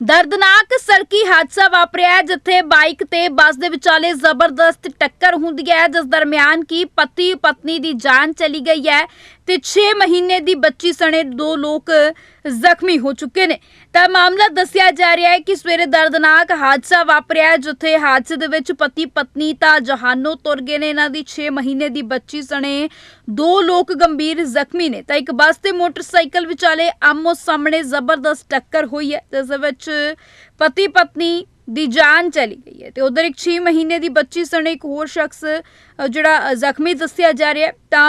ਦਰਦਨਾਕ ਸੜਕੀ ਹਾਦਸਾ ਵਾਪਰਿਆ ਹੈ, ਜਿੱਥੇ ਬਾਈਕ ਤੇ ਬੱਸ ਦੇ ਵਿਚਾਲੇ ਜ਼ਬਰਦਸਤ ਟੱਕਰ ਹੁੰਦੀ ਹੈ ਜਿਸ ਦਰਮਿਆਨ ਕੀ ਪਤੀ ਪਤਨੀ ਦੀ ਜਾਨ ਚਲੀ ਗਈ ਹੈ ਤੇ 6 ਮਹੀਨੇ ਦੀ ਬੱਚੀ ਸਣੇ ਦੋ ਲੋਕ ਜ਼ਖਮੀ ਹੋ ਚੁੱਕੇ ਨੇ। ਤਾਂ ਮਾਮਲਾ ਦੱਸਿਆ ਜਾ ਰਿਹਾ ਹੈ ਕਿ ਸਵੇਰੇ ਦਰਦਨਾਕ ਹਾਦਸਾ ਵਾਪਰਿਆ ਜਿੱਥੇ ਹਾਦਸੇ ਦੇ ਵਿੱਚ ਪਤੀ ਪਤਨੀ ਤਾਂ ਜਹਾਨੋਂ ਤੁਰ ਗਏ ਨੇ। ਇਹਨਾਂ ਦੀ 6 ਮਹੀਨੇ ਦੀ ਬੱਚੀ ਸਣੇ ਦੋ ਲੋਕ ਗੰਭੀਰ ਜ਼ਖਮੀ ਨੇ। ਤਾਂ ਇੱਕ ਬੱਸ ਤੇ ਮੋਟਰਸਾਈਕਲ ਵਿਚਾਲੇ ਆਮੋ ਸਾਹਮਣੇ ਜ਼ਬਰਦਸਤ ਟੱਕਰ ਹੋਈ ਹੈ, ਜਿਸ ਵਿੱਚ ਪਤੀ ਪਤਨੀ ਦੀ ਜਾਨ ਚਲੀ ਗਈ ਹੈ। ਤੇ ਉਧਰ ਇੱਕ 6 ਮਹੀਨੇ ਦੀ ਬੱਚੀ ਸਣੇ ਇੱਕ ਹੋਰ ਸ਼ਖਸ ਜਿਹੜਾ ਜ਼ਖਮੀ ਦੱਸਿਆ ਜਾ ਰਿਹਾ ਤਾਂ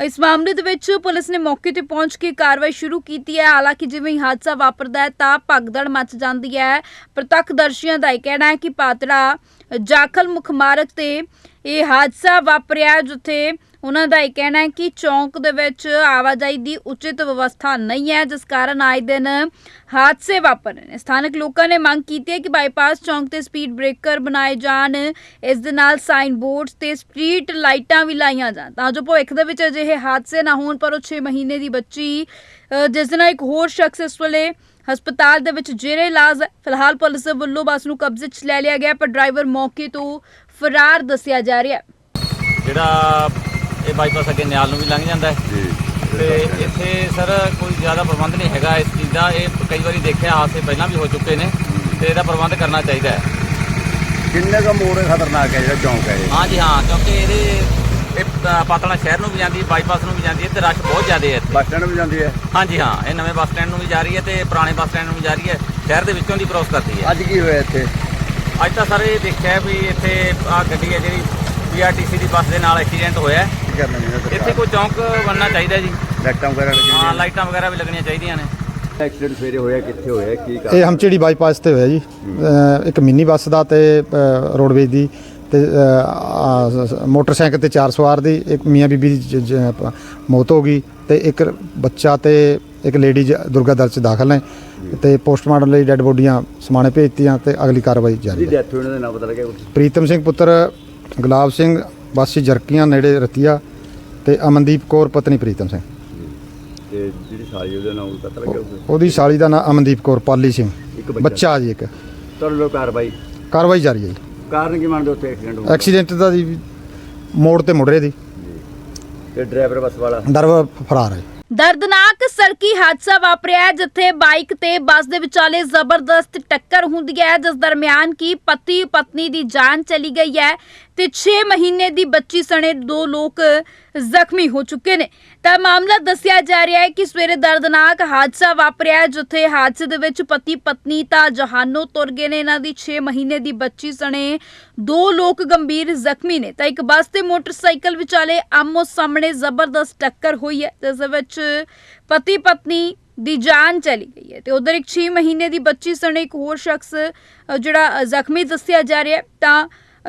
ਇਸ ਮਾਮਲੇ ਦੇ ਵਿੱਚ ਪੁਲਿਸ ਨੇ ਮੌਕੇ ਤੇ ਪਹੁੰਚ ਕੇ ਕਾਰਵਾਈ ਸ਼ੁਰੂ ਕੀਤੀ ਹੈ। ਹਾਲਾਂਕਿ ਜਿਵੇਂ ਹੀ ਹਾਦਸਾ ਵਾਪਰਦਾ ਹੈ ਤਾਂ ਭਗਦੜ ਮਚ ਜਾਂਦੀ ਹੈ। ਪ੍ਰਤੱਖਦਰਸ਼ੀਆਂ ਦਾ ਇਹ ਕਹਿਣਾ ਹੈ ਕਿ ਪਾਤੜਾ ਜਾਖਲ ਮੁਖ ਮਾਰਗ ਤੇ ਇਹ ਹਾਦਸਾ ਵਾਪਰਿਆ ਜਿੱਥੇ ਉਹਨਾਂ ਦਾ ਇਹ ਕਹਿਣਾ ਹੈ ਕਿ ਚੌਂਕ ਦੇ ਵਿੱਚ ਆਵਾਜਾਈ ਦੀ ਉਚਿਤ ਵਿਵਸਥਾ ਨਹੀਂ ਹੈ, ਜਿਸ ਕਾਰਨ ਆਏ ਦਿਨ ਹਾਦਸੇ ਵਾਪਰ ਰਹੇ ਨੇ। ਸਥਾਨਕ ਲੋਕਾਂ ਨੇ ਮੰਗ ਕੀਤੀ ਹੈ ਕਿ ਬਾਈਪਾਸ ਚੌਂਕ ਤੇ ਸਪੀਡ ਬ੍ਰੇਕਰ ਬਣਾਏ ਜਾਣ। ਇਸ ਦੇ ਨਾਲ ਸਾਈਨ ਬੋਰਡਸ ਤੇ ਸਟਰੀਟ ਲਾਈਟਾਂ ਵੀ ਲਾਈਆਂ ਜਾਣ। ਤਾਂ ਜੋ ਭਵਿੱਖ ਦੇ ਵਿੱਚ ਅਜਿਹੇ ਹਾਦਸੇ ਨਾ ਹੋਣ, ਪਰ ਉਹ 6 ਮਹੀਨੇ ਦੀ ਬੱਚੀ ਜਿਸ ਦੇ ਨਾਲ ਇੱਕ ਹੋਰ ਸ਼ਖਸ ਇਸ ਵੇਲੇ ਹਸਪਤਾਲ ਦੇ ਵਿੱਚ ਜੇਰੇ ਇਲਾਜ ਹੈ। ਫਿਲਹਾਲ ਪੁਲਿਸ ਵੱਲੋਂ ਬੱਸ ਨੂੰ ਕਬਜ਼ੇ 'ਚ ਲੈ ਲਿਆ ਗਿਆ ਪਰ ਡਰਾਈਵਰ ਮੌਕੇ ਤੋਂ ਫਰਾਰ ਦੱਸਿਆ ਜਾ ਰਿਹਾ ਹੈ। ਜਿਹੜਾ ਇਹ ਬਾਈਪਾਸ ਅੱਗੇ ਨਿਆਲ ਨੂੰ ਵੀ ਲੰਘ ਜਾਂਦਾ ਹੈ। ਜੀ ਤੇ ਇੱਥੇ ਸਰ ਕੋਈ ਜ਼ਿਆਦਾ ਪ੍ਰਬੰਧ ਨਹੀਂ ਹੈਗਾ ਇਸ ਚੀਜ਼ ਦਾ। ਇਹ ਕਈ ਵਾਰੀ ਦੇਖਿਆ ਹਾਦਸੇ ਪਹਿਲਾਂ ਵੀ ਹੋ ਚੁੱਕੇ ਨੇ। ਤੇ ਇਹਦਾ ਪ੍ਰਬੰਧ ਕਰਨਾ ਚਾਹੀਦਾ ਹੈ। ਕਿੰਨੇ ਕੁ ਮੋੜ ਖਤਰਨਾਕ ਹੈ ਜਿਹੜਾ ਚੌਂਕ ਹੈ ਇਹ? ਹਾਂਜੀ ਹਾਂ ਕਿਉਂਕਿ ਇਹਦੇ ਇਹ ਪ- ਪਾਤਲਾ ਸ਼ਹਿਰ ਨੂੰ ਵੀ ਜਾਂਦੀ ਹੈ ਬਾਈਪਾਸ ਨੂੰ ਵੀ ਜਾਂਦੀ ਹੈ ਤੇ ਰਸ਼ ਬਹੁਤ ਜ਼ਿਆਦਾ ਹੈ ਇੱਥੇ। ਬੱਸ ਸਟੈਂਡ ਵੀ ਜਾਂਦੀ ਹੈ? ਹਾਂਜੀ ਹਾਂ ਇਹ ਨਵੇਂ ਬੱਸ ਸਟੈਂਡ ਨੂੰ ਵੀ ਜਾ ਰਹੀ ਹੈ ਤੇ ਪੁਰਾਣੇ ਬੱਸ ਸਟੈਂਡ ਨੂੰ ਵੀ ਜਾ ਰਹੀ ਹੈ। ਸ਼ਹਿਰ ਦੇ ਵਿੱਚੋਂ ਦੀ ਕ੍ਰੋਸ ਕਰਦੀ ਹੈ। ਅੱਜ ਕੀ ਹੋਇਆ ਇੱਥੇ? ਅੱਜ ਤਾਂ ਸਰ ਇਹ ਦੇਖਿਆ ਵੀ ਇੱਥੇ ਆ ਗੱਡੀ ਹੈ ਜਿਹੜੀ ਪੀਆਰਟੀਸੀ ਦੀ ਬੱਸ ਦੇ ਨਾਲ ਐਕਸੀਡੈਂਟ ਹੋਇਆ ਹੈ। ਕੀ ਕਰਨਾ ਨਹੀਂ ਇੱਥੇ ਕੋਈ ਚੌਂਕ ਬਣਨਾ ਚਾਹੀਦਾ ਜੀ। ਲੈਟਾਂ ਵਗੈਰਾ ਹਾਂ ਲੱਗੀਆਂ ਲਾਈਟਾਂ ਵਗੈਰਾ ਵੀ ਲੱਗਣੀਆਂ ਚਾਹੀਦੀਆਂ ਨੇ। ਐਕਸੀਡੈਂਟ ਸਵੇਰੇ ਹੋਇਆ ਕਿੱਥੇ ਹੋਇਆ ਕੀ ਇਹ ਕਰ ਹਮਚੇੜੀ ਬਾਈਪਾਸ ਤੇ ਹੋਇਆ ਜੀ। ਅ, ਇੱਕ ਮਿੰਨੀ ਬੱਸ ਦਾ ਤੇ ਅ, ਰੋਡਵੇਜ਼ ਦੀ ਤੇ ਅ, ਆ, ਸ- ਮੋਟਰਸਾਈਕਲ ਤੇ ਚਾਰ ਸਵਾਰ ਦੀ ਇੱਕ ਮੀਆਂ ਬੀਬੀ ਦੀ ਜ- ਜ- ਪ- ਮੌਤ ਹੋ ਗਈ ਤੇ ਇੱਕ ਬੱਚਾ ਤੇ ਇੱਕ ਲੇਡੀਜ਼ ਦੁਰਗਾ ਦਰ ਚ ਦਾਖਲ ਨੇ ਤੇ ਪੋਸਟਮਾਰਟਮ ਲਈ ਡੈੱਡ ਬੋਡੀਆਂ ਸਮਾਣੇ ਭੇਜਤੀਆਂ ਤੇ ਅਗਲੀ ਕਾਰਵਾਈ ਜਾਰੀ ਹੈ। ਡੈਥ ਹੋਣ ਦਾ ਨਾਮ ਪਤਾ ਲੱਗਿਆ? ਪ੍ਰੀਤਮ ਸਿੰਘ ਪੁੱਤਰ ਗੁਲਾਬ ਸਿੰਘ ਵਾਸੀ ਜਰਕੀਆਂ ਨੇੜੇ ਰਤੀਆ ਤੇ ਅਮਨਦੀਪ ਕੌਰ ਪਤਨੀ ਪ੍ਰੀਤਮ ਸਿੰਘ। ਤੇ ਜਿਹੜੀ ਸਾਲੀ ਉਹਦਾ ਨਾਮ ਪਤਾ ਲੱਗਿਆ? ਉਹਦੀ ਸਾਲੀ ਦਾ ਨਾਮ ਅਮਨਦੀਪ ਕੌਰ ਪਾਲੀ ਸਿੰਘ। ਇੱਕ ਬੱਚਾ। ਬੱਚਾ ਜੀ ਇੱਕ। ਤੁਹਾਡੇ ਲੋਕ ਕਾਰਵਾਈ? ਕਾਰਵਾਈ ਜਾਰੀ ਹੈ ਜੀ। ਕਾਰਨ ਕੀ ਮੰਨਦੇ ਉੱਥੇ? ਐਕਸੀਡੈਂਟ ਹੋਇਆ ਐਕਸੀਡੈਂਟ ਦਾ ਜੀ ਮੋੜ ਤੇ ਮੁੜ ਰਹੇ ਦੀ। ਤੇ ਡਰਾਈਵਰ ਬੱਸ ਵਾਲਾ? ਡਰਾਈਵਰ ਫਰਾਰ ਹੈ। ਦਰਦਨਾਕ ਸੜਕੀ ਹਾਦਸਾ ਵਾਪਰਿਆ ਹੈ, ਜਿੱਥੇ ਬਾਈਕ ਤੇ ਬੱਸ ਦੇ ਵਿਚਾਲੇ ਜ਼ਬਰਦਸਤ ਟੱਕਰ ਹੁੰਦੀ ਹੈ। ਜਿਸ ਦਰਮਿਆਨ ਕੀ ਪਤੀ ਪਤਨੀ ਦੀ ਜਾਨ ਚਲੀ ਗਈ ਹੈ। ਤੇ 6 ਮਹੀਨੇ ਦੀ ਬੱਚੀ ਸਣੇ ਦੋ ਲੋਕ ਜ਼ਖਮੀ ਹੋ ਚੁੱਕੇ ਨੇ। ਤਾਂ ਮਾਮਲਾ ਦੱਸਿਆ ਜਾ ਰਿਹਾ ਹੈ ਕਿ ਸਵੇਰੇ ਦਰਦਨਾਕ ਹਾਦਸਾ ਵਾਪਰਿਆ ਜਿੱਥੇ ਹਾਦਸੇ ਦੇ ਵਿੱਚ ਪਤੀ ਪਤਨੀ ਤਾਂ ਜਹਾਨੋਂ ਤੁਰ ਗਏ ਨੇ। ਇਹਨਾਂ ਦੀ 6 ਮਹੀਨੇ ਦੀ ਬੱਚੀ ਸਣੇ ਦੋ ਲੋਕ ਗੰਭੀਰ ਜ਼ਖਮੀ ਨੇ। ਤਾਂ ਇੱਕ ਬੱਸ ਤੇ ਮੋਟਰਸਾਈਕਲ ਵਿਚਾਲੇ ਆਮੋ ਸਾਹਮਣੇ ਜ਼ਬਰਦਸਤ ਟੱਕਰ ਹੋਈ ਹੈ, ਜਿਸ ਵਿੱਚ ਪਤੀ ਪਤਨੀ ਦੀ ਜਾਨ ਚਲੀ ਗਈ ਹੈ। ਤੇ ਉਧਰ ਇੱਕ 6 ਮਹੀਨੇ ਦੀ ਬੱਚੀ ਸਣੇ ਇੱਕ ਹੋਰ ਸ਼ਖਸ ਜਿਹੜਾ ਜ਼ਖਮੀ ਦੱਸਿਆ ਜਾ ਰਿਹਾ ਤਾਂ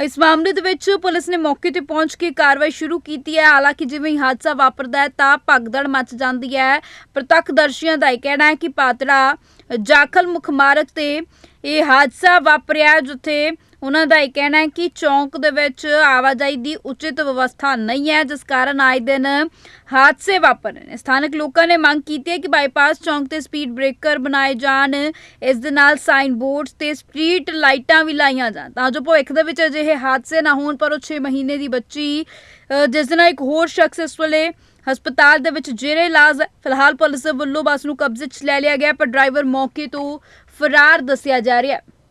ਇਸ ਮਾਮਲੇ ਦੇ ਵਿੱਚ ਪੁਲਿਸ ਨੇ ਮੌਕੇ ਤੇ ਪਹੁੰਚ ਕੇ ਕਾਰਵਾਈ ਸ਼ੁਰੂ ਕੀਤੀ ਹੈ। ਹਾਲਾਂਕਿ ਜਿਵੇਂ ਹੀ ਹਾਦਸਾ ਵਾਪਰਦਾ ਹੈ ਤਾਂ ਭਗਦੜ ਮਚ ਜਾਂਦੀ ਹੈ। ਪ੍ਰਤੱਖਦਰਸ਼ੀਆਂ ਦਾ ਇਹ ਕਹਿਣਾ ਹੈ ਕਿ ਪਾਤੜਾ ਜਾਖਲ ਮੁਖ ਮਾਰਗ ਤੇ ਇਹ ਹਾਦਸਾ ਵਾਪਰਿਆ, ਜਿੱਥੇ ਉਹਨਾਂ ਦਾ ਇਹ ਕਹਿਣਾ ਹੈ ਕਿ ਚੌਂਕ ਦੇ ਵਿੱਚ ਆਵਾਜਾਈ ਦੀ ਉਚਿਤ ਵਿਵਸਥਾ ਨਹੀਂ ਹੈ, ਜਿਸ ਕਾਰਨ ਆਏ ਦਿਨ ਹਾਦਸੇ ਵਾਪਰ ਰਹੇ ਨੇ। ਸਥਾਨਕ ਲੋਕਾਂ ਨੇ ਮੰਗ ਕੀਤੀ ਹੈ ਕਿ ਬਾਈਪਾਸ ਚੌਂਕ ਤੇ ਸਪੀਡ ਬ੍ਰੇਕਰ ਬਣਾਏ ਜਾਣ। ਇਸ ਦੇ ਨਾਲ ਸਾਈਨ ਬੋਰਡਸ ਤੇ ਸਟਰੀਟ ਲਾਈਟਾਂ ਵੀ ਲਾਈਆਂ ਜਾਣ। ਤਾਂ ਜੋ ਭਵਿੱਖ ਦੇ ਵਿੱਚ ਅਜਿਹੇ ਹਾਦਸੇ ਨਾ ਹੋਣ, ਪਰ ਉਹ 6 ਮਹੀਨੇ ਦੀ ਬੱਚੀ ਜਿਸ ਦੇ ਨਾਲ ਇੱਕ ਹੋਰ ਸ਼ਖਸ ਇਸ ਵੇਲੇ ਹਸਪਤਾਲ ਦੇ ਵਿੱਚ ਜੇਰੇ ਇਲਾਜ ਹੈ। ਫਿਲਹਾਲ ਪੁਲਿਸ ਵੱਲੋਂ ਬੱਸ ਨੂੰ ਕਬਜ਼ੇ 'ਚ ਲੈ ਲਿਆ ਗਿਆ ਪਰ ਡਰਾਈਵਰ ਮੌਕੇ ਤੋਂ ਫਰਾਰ ਦੱਸਿਆ ਜਾ ਰਿਹਾ ਹੈ।